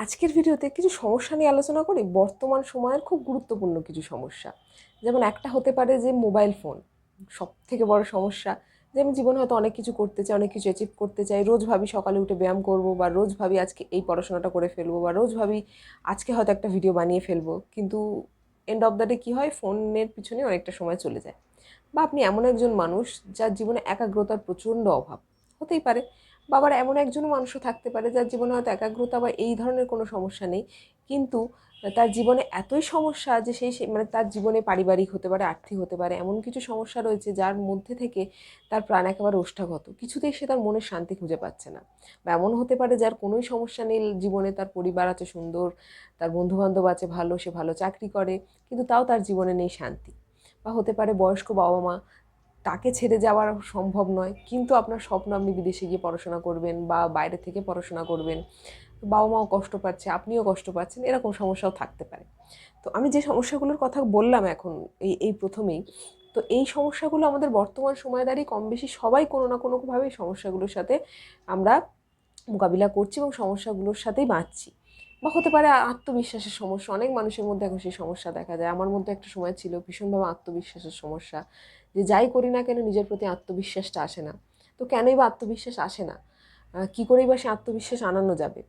আজকের ভিডিওতে কিছু সমস্যা নিয়ে আলোচনা করি। বর্তমান সময়ের খুব গুরুত্বপূর্ণ কিছু সমস্যা। যেমন একটা হতে পারে যে মোবাইল ফোন সব থেকে বড় সমস্যা যে আমি জীবনে হয়তো অনেক কিছু করতে চাই, অনেক কিছু অ্যাচিভ করতে চাই। রোজ ভাবি সকালে উঠে ব্যায়াম করব বা রোজ ভাবি আজকে এই পড়াশোনাটা করে ফেলব বা রোজ ভাবি আজকে হয়তো একটা ভিডিও বানিয়ে ফেলব। কিন্তু এন্ড অফ দ্য ডে কী হয়? ফোনের পিছনে অনেকটা সময় চলে যায়। বা আপনি এমন একজন মানুষ যার জীবনে একাগ্রতার প্রচণ্ড অভাব। হতেই পারে বা আবার এমন একজনও মানুষও থাকতে পারে যার জীবনে হয়তো একাগ্রতা বা এই ধরনের কোনো সমস্যা নেই। কিন্তু তার জীবনে এতই সমস্যা যে সেই সেই- মানে তার জীবনে পারিবারিক হতে পারে, আর্থিক হতে পারে, এমন কিছু সমস্যা রয়েছে যার মধ্যে থেকে তার প্রাণ একেবারে ওষ্ঠাগত। কিছুতেই সে তার মনের শান্তি খুঁজে পাচ্ছে না। বা এমন হতে পারে যার কোনোই সমস্যা নেই জীবনে, তার পরিবার আছে সুন্দর, তার বন্ধুবান্ধব আছে ভালো, সে ভালো চাকরি করে, কিন্তু তাও তার জীবনে নেই শান্তি। বা হতে পারে বয়স্ক বাবা মা তাকে ছেড়ে যাওয়ার সম্ভব নয়। কিন্তু আপনার স্বপ্ন আপনি বিদেশে গিয়ে পড়াশোনা করবেন বা বাইরে থেকে পড়াশোনা করবেন বাবা মাও কষ্ট পাচ্ছে, আপনিও কষ্ট পাচ্ছেন, এরকম সমস্যাও থাকতে পারে। তো আমি যে সমস্যাগুলোর কথা বললাম এখন এই এই প্রথমেই, তো এই সমস্যাগুলো আমাদের বর্তমান সময় দাঁড়িয়ে কম বেশি সবাই কোনো না কোনোভাবে এই সমস্যাগুলোর সাথে আমরা মোকাবিলা করছি এবং সমস্যাগুলোর সাথেই বাঁচছি। বা হতে পারে আত্মবিশ্বাসের সমস্যা, অনেক মানুষের মধ্যে এখন সেই সমস্যা দেখা যায়। আমার মধ্যে একটা সময় ছিল ভীষণভাবে আত্মবিশ্বাসের সমস্যা। যে যাই করি না কেন নিজের প্রতি আত্মবিশ্বাসটা আসে না। তো কেনই বা আত্মবিশ্বাস আসে না? কী করেই বা সে আত্মবিশ্বাস আনানো যাবে?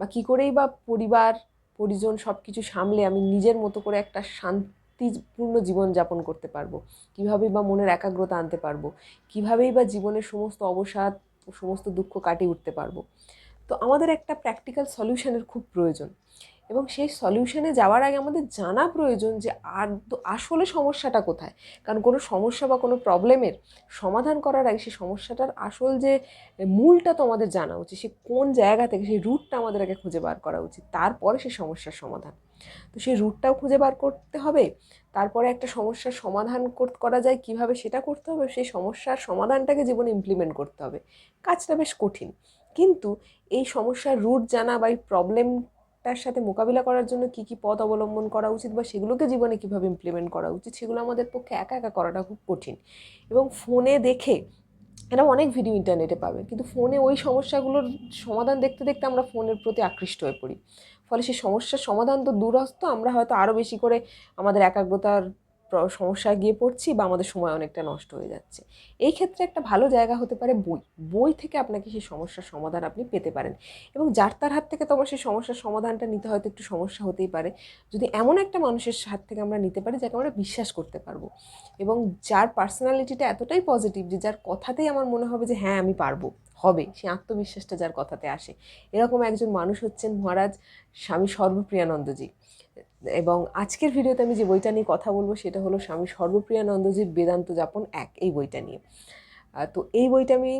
বা কী করেই বা পরিবার, পরিজন সব কিছু সামলে আমি নিজের মতো করে একটা শান্তিপূর্ণ জীবন যাপন করতে পারব? কীভাবেই বা মনের একাগ্রতা আনতে পারব? কীভাবেই বা জীবনের সমস্ত অবসাদ, সমস্ত দুঃখ কাটিয়ে উঠতে পারব? তো আমাদের একটা প্র্যাকটিক্যাল সলিউশনের খুব প্রয়োজন। এবং সেই সলিউশনে যাওয়ার আগে আমাদের জানা প্রয়োজন যে আর আসলে সমস্যাটা কোথায়? কারণ কোনো সমস্যা বা কোনো প্রবলেমের সমাধান করার আগে সেই সমস্যাটার আসল যে মূলটা তো আমাদের জানা উচিত, সে কোন জায়গা থেকে সেই রুটটা আমাদের আগে খুঁজে বার করা উচিত, তারপরে সেই সমস্যার সমাধান। তো সেই রুটটাও খুঁজে বার করতে হবে, তারপরে একটা সমস্যার সমাধান করা যায়, কীভাবে সেটা করতে হবে, সেই সমস্যার সমাধানটাকে জীবনে ইমপ্লিমেন্ট করতে হবে। কাজটা বেশ কঠিন। কিন্তু এই সমস্যার রুট জানা বা এই প্রবলেমটার সাথে মোকাবিলা করার জন্য কি কি পথ অবলম্বন করা উচিত বা সেগুলোকে জীবনে কীভাবে ইমপ্লিমেন্ট করা উচিত, সেগুলো আমাদের পক্ষে একা একা করাটা খুব কঠিন। এবং ফোনে দেখে এরা অনেক ভিডিও ইন্টারনেটে পাবে, কিন্তু ফোনে ওই সমস্যাগুলোর সমাধান দেখতে দেখতে আমরা ফোনের প্রতি আকৃষ্ট হয়ে পড়ি। ফলে সেই সমস্যার সমাধান তো দূরস্থ, আমরা হয়তো আরও বেশি করে আমাদের একাগ্রতার সমস্যায় গিয়ে পড়ছি বা আমাদের সময় অনেকটা নষ্ট হয়ে যাচ্ছে। এই ক্ষেত্রে একটা ভালো জায়গা হতে পারে বই। বই থেকে আপনাকে সেই সমস্যার সমাধান আপনি পেতে পারেন। এবং যার তার হাত থেকে তোমার সেই সমস্যার সমাধানটা নিতে হয়তো একটু সমস্যা হতেই পারে। যদি এমন একটা মানুষের হাত থেকে আমরা নিতে পারি যাকে আমরা বিশ্বাস করতে পারব। এবং যার পার্সোনালিটিটা এতটাই পজিটিভ যে যার কথাতেই আমার মনে হবে যে হ্যাঁ আমি পারব। হবে। সেই আত্মবিশ্বাসটা যার কথাতে আসে। এরকম একজন মানুষ হচ্ছেন মহারাজ স্বামী সর্বপ্রিয়ানন্দজি। এবং আজকের ভিডিওতে আমি যে বইটা নিয়ে কথা বলব সেটা হলো স্বামী সর্বপ্রিয়ানন্দজির বেদান্ত যাপন এক, এই বইটা নিয়ে। তো এই বইটা আমি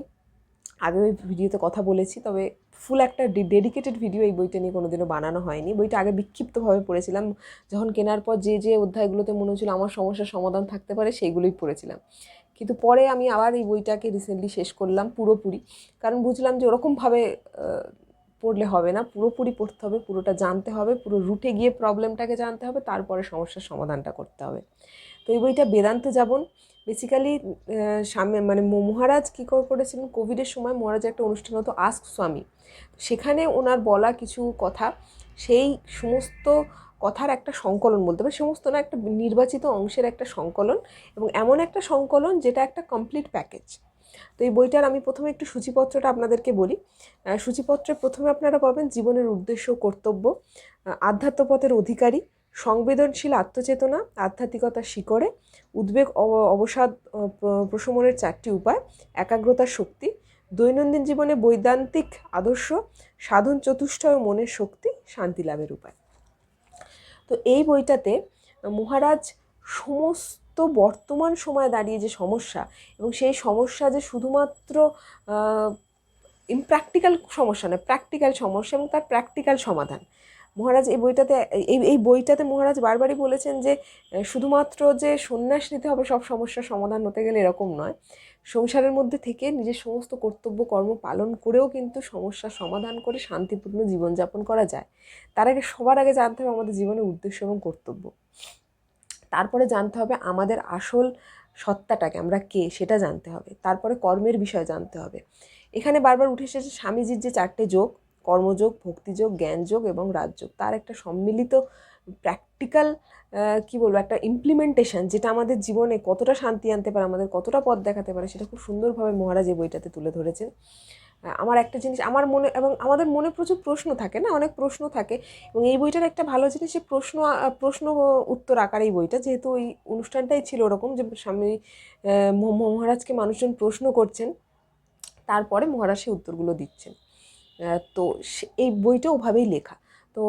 আগে ওই ভিডিওতে কথা বলেছি, তবে ফুল একটা ডেডিকেটেড ভিডিও এই বইটা নিয়ে কোনোদিনও বানানো হয়নি। বইটা আগে বিক্ষিপ্তভাবে পড়েছিলাম, যখন কেনার পর যে যে অধ্যায়গুলোতে মনে হচ্ছিল আমার সমস্যার সমাধান থাকতে পারে সেইগুলোই পড়েছিলাম। কিন্তু পরে আমি আবার এই বইটাকে রিসেন্টলি শেষ করলাম পুরোপুরি, কারণ বুঝলাম যে ওরকমভাবে পড়লে হবে না, পুরোপুরি পড়তে হবে, পুরোটা জানতে হবে, পুরো রুটে গিয়ে প্রবলেমটাকে জানতে হবে, তারপরে সমস্যার সমাধানটা করতে হবে। তো এই বইটা বেদান্ত যাবন। বেসিক্যালি সামনে মানে মহারাজ কী করে করেছিলেন? কোভিডের সময় মহারাজ একটা অনুষ্ঠান হতো আস্ক স্বামী সেখানে ওনার বলা কিছু কথা, সেই সমস্ত কথার একটা সংকলন বলতে পারে সমস্ত না, একটা নির্বাচিত অংশের একটা সংকলন এবং এমন একটা সংকলন যেটা একটা কমপ্লিট প্যাকেজ তো এই বইটার আমি প্রথমে একটু সূচিপত্রটা আপনাদেরকে বলি। সূচিপত্রে প্রথমে আপনারা পাবেন জীবনের উদ্দেশ্য, কর্তব্য আধ্যাত্মপথের অধিকারী, সংবেদনশীল আত্মচেতনা, আধ্যাত্মিকতার শিকড়ে, উদ্বেগ অব- অবসাদ প্রশমনের চারটি উপায়, একাগ্রতার শক্তি, দৈনন্দিন জীবনে বৈদান্তিক আদর্শ, সাধন চতুষ্টয় মনের শক্তি, শান্তি লাভের উপায়। তো এই বইটাতে মহারাজ সমস্ত বর্তমান সময়ে দাঁড়িয়ে যে সমস্যা এবং সেই সমস্যা যে শুধুমাত্র ইমপ্র্যাকটিক্যাল সমস্যা নয় প্র্যাকটিক্যাল সমস্যা এবং তার প্র্যাকটিক্যাল সমাধান। মহারাজ, এই বইটাতে, এই এই বইটাতে মহারাজ বারবারই বলেছেন যে শুধুমাত্র যে সন্ন্যাস নিতে হবে সব সমস্যার সমাধান হতে গেলে এরকম নয়। সংসারের মধ্যে থেকে নিজের সমস্ত কর্তব্য, কর্ম পালন করেও কিন্তু সমস্যার সমাধান করে শান্তিপূর্ণ জীবনযাপন করা যায়। তার আগে সবার আগে জানতে হবে আমাদের জীবনের উদ্দেশ্য এবং কর্তব্য। তারপরে জানতে হবে আমাদের আসল সত্তাটাকে, আমরা কে সেটা জানতে হবে। তারপরে কর্মের বিষয় জানতে হবে। এখানে বারবার উঠে এসেছে স্বামীজির যে চারটে যোগ, কর্মযোগ, ভক্তিযোগ, জ্ঞানযোগ এবং রাজযোগ। তার একটা সম্মিলিত প্র্যাকটিক্যাল কি বলব, একটা ইমপ্লিমেন্টেশন যেটা আমাদের জীবনে কতটা শান্তি আনতে পারে, আমাদের কতটা পথ দেখাতে পারে, সেটা খুব সুন্দরভাবে মহারাজ এই বইটাতে তুলে ধরেছেন। আমার একটা জিনিস, আমার মনে, এবং আমাদের মনে প্রচুর প্রশ্ন থাকে না? অনেক প্রশ্ন থাকে। এবং এই বইটার একটা ভালো জিনিস, যে প্রশ্ন প্রশ্ন উত্তর আকার এই বইটা। যেহেতু ওই অনুষ্ঠানটাই ছিল ওরকম, যে স্বামী মহারাজকে মানুষজন প্রশ্ন করছেন, তারপরে মহারাজ সেই উত্তরগুলো দিচ্ছেন। তো এই বইটা ওভাবেই লেখা। তো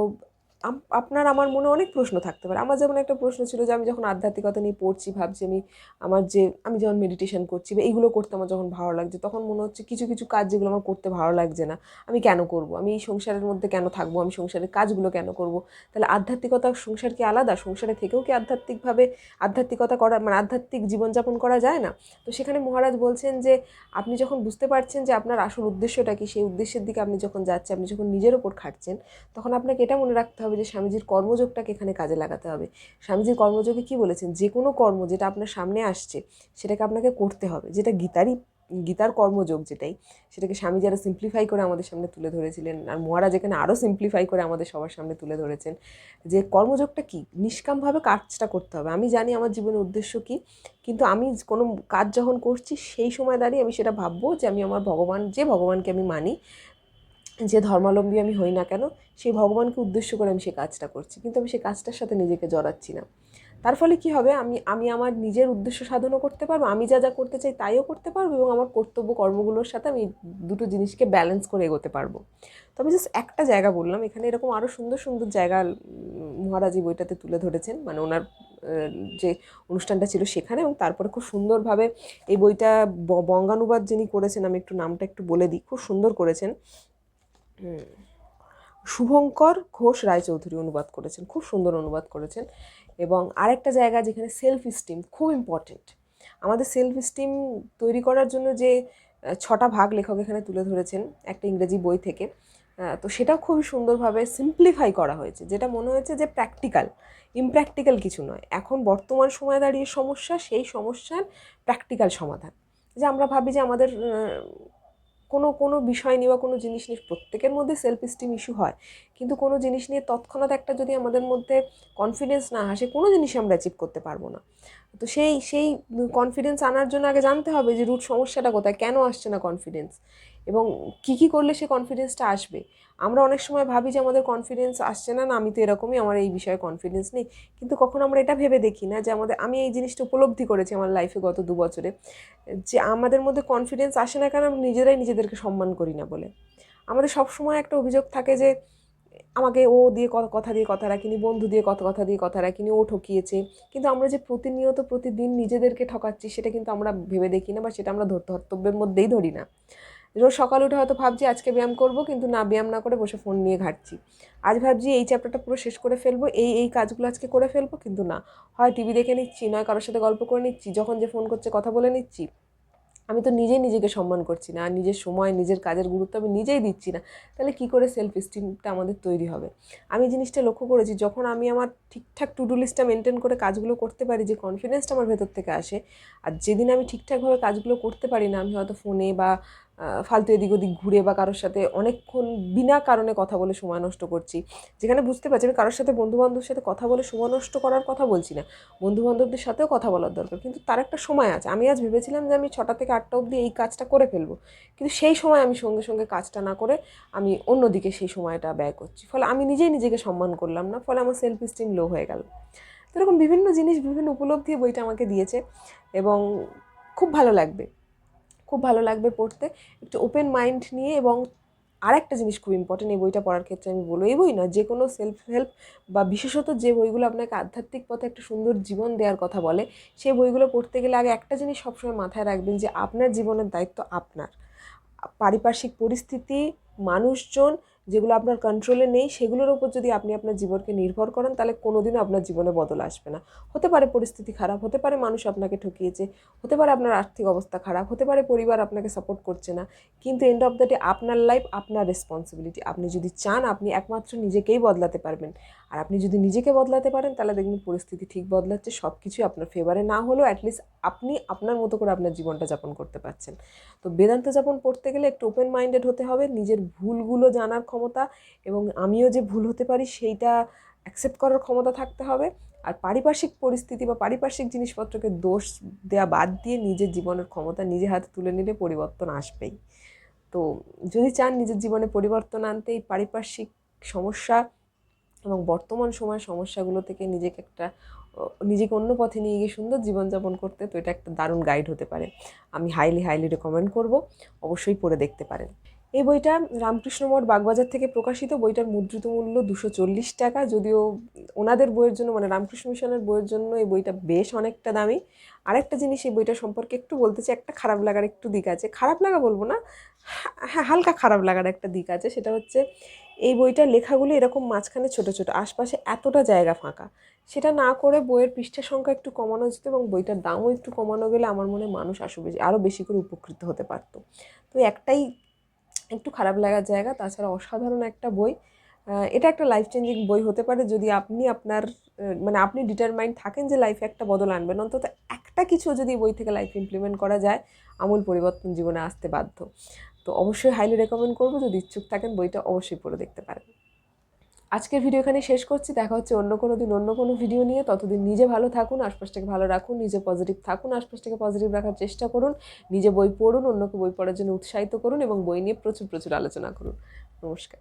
আপনার আমার মনে অনেক প্রশ্ন থাকতে পারে। আমার যেমন একটা প্রশ্ন ছিল যে আমি যখন আধ্যাত্মিকতা নিয়ে পড়ছি, ভাবছি আমি, আমার যে, আমি যখন মেডিটেশন করছি বা এইগুলো করতে আমার যখন ভালো লাগছে, তখন মনে হচ্ছে কিছু কিছু কাজ যেগুলো আমার করতে ভালো লাগছে না। আমি কেন করব? আমি এই সংসারের মধ্যে কেন থাকব? আমি সংসারের কাজগুলো কেন করব? তাহলে আধ্যাত্মিকতা সংসার কি আলাদা? সংসারে থেকেও কি আধ্যাত্মিকভাবে আধ্যাত্মিকতা করা মানে আধ্যাত্মিক জীবনযাপন করা যায় না? তো সেখানে মহারাজ বলছেন যে, আপনি যখন বুঝতে পারছেন যে আপনার আসল উদ্দেশ্যটা কি, সেই উদ্দেশ্যের দিকে আপনি যখন যাচ্ছেন, আপনি যখন নিজের ওপর খাটছেন, তখন আপনাকে এটা মনে রাখতে হবে যে স্বামীজির কর্মযোগটাকে এখানে কাজে লাগাতে হবে। স্বামীজির কর্মযোগে কি বলেছেন? যে কোনো কর্ম যেটা আপনার সামনে আসছে, সেটাকে আপনাকে করতে হবে। যেটা গীতারই, গীতার কর্মযোগ যেটাই, সেটাকে স্বামীজি যারা সিম্পলিফাই করে আমাদের সামনে তুলে ধরেছিলেন আর মহারাজ এখানে আরও সিম্পলিফাই করে আমাদের সবার সামনে তুলে ধরেছেন যে কর্মযোগটা কি? নিষ্কামভাবে কাজটা করতে হবে। আমি জানি আমার জীবনের উদ্দেশ্য কি, কিন্তু আমি কোনো কাজ যখন করছি, সেই সময় দাঁড়িয়ে আমি সেটা ভাববো যে আমি আমার ভগবান, যে ভগবানকে আমি মানি যে ধর্মাবলম্বী আমি হই না কেন, সেই ভগবানকে উদ্দেশ্য করে আমি সেই কাজটা করছি। কিন্তু আমি সেই কাজটার সাথে নিজেকে জড়াচ্ছি না। তার ফলে কি হবে? আমি আমি আমার নিজের উদ্দেশ্য সাধনও করতে পারব, আমি যা যা করতে চাই তাইও করতে পারব এবং আমার কর্তব্য কর্মগুলোর সাথে আমি দুটো জিনিসকে ব্যালেন্স করে এগোতে পারব। তো আমি জাস্ট একটা জায়গা বললাম, এখানে এরকম আরও সুন্দর সুন্দর জায়গা মহারাজ বইটাতে তুলে ধরেছেন। মানে ওনার যে অনুষ্ঠানটা ছিল সেখানে এবং তারপরে খুব সুন্দরভাবে এই বইটা বঙ্গানুবাদ যিনি করেছেন, আমি একটু নামটা একটু বলে দিই, খুব সুন্দর করেছেন। শুভঙ্কর ঘোষ রায়চৌধুরী অনুবাদ করেছেন, খুব সুন্দর অনুবাদ করেছেন। এবং আরেকটা জায়গা যেখানে সেলফ স্টিম খুব ইম্পর্টেন্ট আমাদের সেলফ স্টিম তৈরি করার জন্য যে ছটা ভাগ লেখক এখানে তুলে ধরেছেন, একটা ইংরেজি বই থেকে তো সেটাও খুবই সুন্দরভাবে সিম্পলিফাই করা হয়েছে। যেটা মনে হয়েছে যে প্র্যাকটিক্যাল ইমপ্র্যাকটিক্যাল কিছু নয়। এখন বর্তমান সময়ে দাঁড়িয়ে সমস্যা, সেই সমস্যার প্র্যাকটিক্যাল সমাধান। যে আমরা ভাবি যে আমাদের কোনো কোনো বিষয় নিয়ে বা কোনো জিনিস নিয়ে প্রত্যেকের মধ্যে সেলফ স্টিম ইস্যু হয়। কিন্তু কোনো জিনিস নিয়ে তৎক্ষণাৎ একটা যদি আমাদের মধ্যে কনফিডেন্স না আসে, কোনো জিনিসই আমরা অ্যাচিভ করতে পারব না। তো সেই সেই কনফিডেন্স আনার জন্য আগে জানতে হবে যে রুট সমস্যাটা কোথায়, কেন আসছে না কনফিডেন্স এবং কী কী করলে সে কনফিডেন্সটা আসবে? আমরা অনেক সময় ভাবি যে আমাদের কনফিডেন্স আসছে না না, আমি তো এরকমই, আমার এই বিষয়ে কনফিডেন্স নেই। কিন্তু কখন আমরা এটা ভেবে দেখি না যে আমাদের, আমি এই জিনিসটা উপলব্ধি করেছি আমার লাইফে গত দু বছরে, যে আমাদের মধ্যে কনফিডেন্স আসে না কেন আমরা নিজেরাই নিজেদেরকে সম্মান করি না বলে। আমাদের সব সময় একটা অভিযোগ থাকে যে আমাকে ও দিয়ে কথা দিয়ে কথা রাখিনি, বন্ধু দিয়ে কথা কথা দিয়ে কথা রাখিনি, ও ঠকিয়েছে। কিন্তু আমরা যে প্রতিনিয়ত প্রতিদিন নিজেদেরকে ঠকাচ্ছি, সেটা কিন্তু আমরা ভেবে দেখি না বা সেটা আমরা ধর- ধর্তব্যের মধ্যেই ধরি না। রোজ সকাল উঠে হয়তো ভাবছি, আজকে ব্যায়াম করব, কিন্তু না, ব্যায়াম না করে বসে ফোন নিয়ে ঘাটছি। আজ ভাবছি, এই চ্যাপ্টারটা পুরো শেষ করে ফেলব, এই এই কাজগুলো আজকে করে ফেলব, কিন্তু না। হয় টিভি দেখে নিচ্ছি, নয় কারোর সাথে গল্প করে নিচ্ছি, যখন যে ফোন করছে, কথা বলে নিচ্ছি। আমি তো নিজেই নিজেকে সম্মান করছি না, আর নিজের সময়, নিজের কাজের গুরুত্ব আমি নিজেই দিচ্ছি না। তাহলে কি করে সেলফ স্টিমটা আমাদের তৈরি হবে? আমি জিনিসটা লক্ষ্য করেছি, যখন আমি আমার ঠিকঠাক টু ডু লিস্টটা মেনটেন করে কাজগুলো করতে পারি, যে কনফিডেন্সটা আমার ভেতর থেকে আসে, আর যেদিন আমি ঠিকঠাকভাবে কাজগুলো করতে পারি না, আমি হয়তো ফোনে বা ফালতু এদিক ওদিক ঘুরে বা কারোর সাথে অনেকক্ষণ বিনা কারণে কথা বলে সময় নষ্ট করছি। যেখানে বুঝতে পারছি আমি কারোর সাথে বন্ধু বান্ধবের সাথে কথা বলে সময় নষ্ট করার কথা বলছি না। বন্ধু বান্ধবদের সাথেও কথা বলার দরকার, কিন্তু তার একটা সময় আছে। আমি আজ ভেবেছিলাম যে আমি ছটা থেকে আটটা অবধি এই কাজটা করে ফেলব, কিন্তু সেই সময় আমি সঙ্গে সঙ্গে কাজটা না করে আমি অন্যদিকে সেই সময়টা ব্যয় করছি। ফলে আমি নিজেই নিজেকে সম্মান করলাম না, ফলে আমার সেলফ স্টিম লো হয়ে গেল। তো এরকম বিভিন্ন জিনিস, বিভিন্ন উপলব্ধি বইটা আমাকে দিয়েছে এবং খুব ভালো লাগবে। খুব ভালো লাগবে পড়তে। একটু ওপেন মাইন্ড নিয়ে এবং আরেকটা জিনিস খুব ইম্পর্টেন্ট এই বইটা পড়ার ক্ষেত্রে আমি বলব, এই বই না যে কোনো সেলফ হেল্প বা বিশেষত যে বইগুলো আপনাকে আধ্যাত্মিক পথে একটা সুন্দর জীবন দেওয়ার কথা বলে, সেই বইগুলো পড়তে গেলে আগে একটা জিনিস সবসময় মাথায় রাখবেন যে আপনার জীবনের দায়িত্ব আপনার। পারিপার্শ্বিক পরিস্থিতি, মানুষজন যেগুলো আপনার কন্ট্রোলে নেই, সেগুলোর উপর যদি আপনি আপনার জীবনকে নির্ভর করেন, তাহলে কোনোদিনও আপনার জীবনে বদল আসবে না। হতে পারে পরিস্থিতি খারাপ, হতে পারে মানুষ আপনাকে ঠকিয়েছে, হতে পারে আপনার আর্থিক অবস্থা খারাপ, হতে পারে পরিবার আপনাকে সাপোর্ট করছে না, কিন্তু এন্ড অফ দ্য ডে আপনার লাইফ আপনার রেসপন্সিবিলিটি আপনি যদি চান, আপনি একমাত্র নিজেকেই বদলাতে পারবেন। আর আপনি যদি নিজেকে বদলাতে পারেন, তাহলে দেখবেন পরিস্থিতি ঠিক বদলাচ্ছে। সব কিছুই আপনার ফেভারে না হলেও অ্যাটলিস্ট আপনি আপনার মতো করে আপনার জীবনটা যাপন করতে পারছেন। তো বেদান্ত যাপন পড়তে গেলে একটু ওপেন মাইন্ডেড হতে হবে, নিজের ভুলগুলো জানার ক্ষমতা এবং আমিও যে ভুল হতে পারি, সেইটা অ্যাকসেপ্ট করার ক্ষমতা থাকতে হবে। আর পারিপার্শ্বিক পরিস্থিতি বা পারিপার্শ্বিক জিনিসপত্রকে দোষ দেওয়া বাদ দিয়ে নিজের জীবনের ক্ষমতা নিজে হাতে তুলে নিলে পরিবর্তন আসবেই। তো যদি চান নিজের জীবনে পরিবর্তন আনতে, এই পারিপার্শ্বিক সমস্যা এবং বর্তমান সময়ের সমস্যাগুলো থেকে নিজেকে একটা নিজেকে অন্য পথে নিয়ে গিয়ে সুন্দর জীবনযাপন করতে তো এটা একটা দারুণ গাইড হতে পারে। আমি হাইলি হাইলি রেকমেন্ড করব। অবশ্যই পড়ে দেখতে পারেন। এই বইটা রামকৃষ্ণ মঠ বাগবাজার থেকে প্রকাশিত। বইটার মুদ্রিত মূল্য দুশো চল্লিশ টাকা। যদিও ওনাদের বইয়ের জন্য মানে রামকৃষ্ণ মিশনের বইয়ের জন্য এই বইটা বেশ অনেকটা দামি। আরেকটা জিনিস এই বইটা সম্পর্কে একটু বলতে চাই, একটা খারাপ লাগার একটু দিক আছে। খারাপ লাগা বলব না হ্যাঁ হালকা খারাপ লাগার একটা দিক আছে। সেটা হচ্ছে এই বইটার লেখাগুলি এরকম মাঝখানে ছোট ছোট, আশপাশে এতটা জায়গা ফাঁকা। সেটা না করে বইয়ের পৃষ্ঠা সংখ্যা একটু কমানো যেত এবং বইটার দামও একটু কমানো গেলে আমার মনে মানুষ আসো বেশি আরও বেশি করে উপকৃত হতে পারতো। তো একটাই একটু খারাপ লাগার জায়গা, তাছাড়া অসাধারণ একটা বই। এটা একটা লাইফ চেঞ্জিং বই হতে পারে যদি আপনি আপনার মানে আপনি ডিটারমাইন্ড থাকেন যে লাইফে একটা বদল আনবেন। অন্তত একটা কিছু যদি বই থেকে লাইফ ইমপ্লিমেন্ট করা যায়, আমূল পরিবর্তন জীবনে আসতে বাধ্য। তো অবশ্যই হাইলি রেকমেন্ড করব। যদি ইচ্ছুক থাকেন, বইটা অবশ্যই পড়ে দেখতে পারেন। আজকের ভিডিও এখানে শেষ করছি। দেখা হচ্ছে অন্য কোনো দিন, অন্য কোনো ভিডিও নিয়ে। ততদিন নিজে ভালো থাকুন, আশপাশটাকে ভালো রাখুন, নিজে পজিটিভ থাকুন, আশপাশটাকে পজিটিভ রাখার চেষ্টা করুন, নিজে বই পড়ুন, অন্যকে বই পড়ার জন্য উৎসাহিত করুন এবং বই নিয়ে প্রচুর প্রচুর আলোচনা করুন। নমস্কার।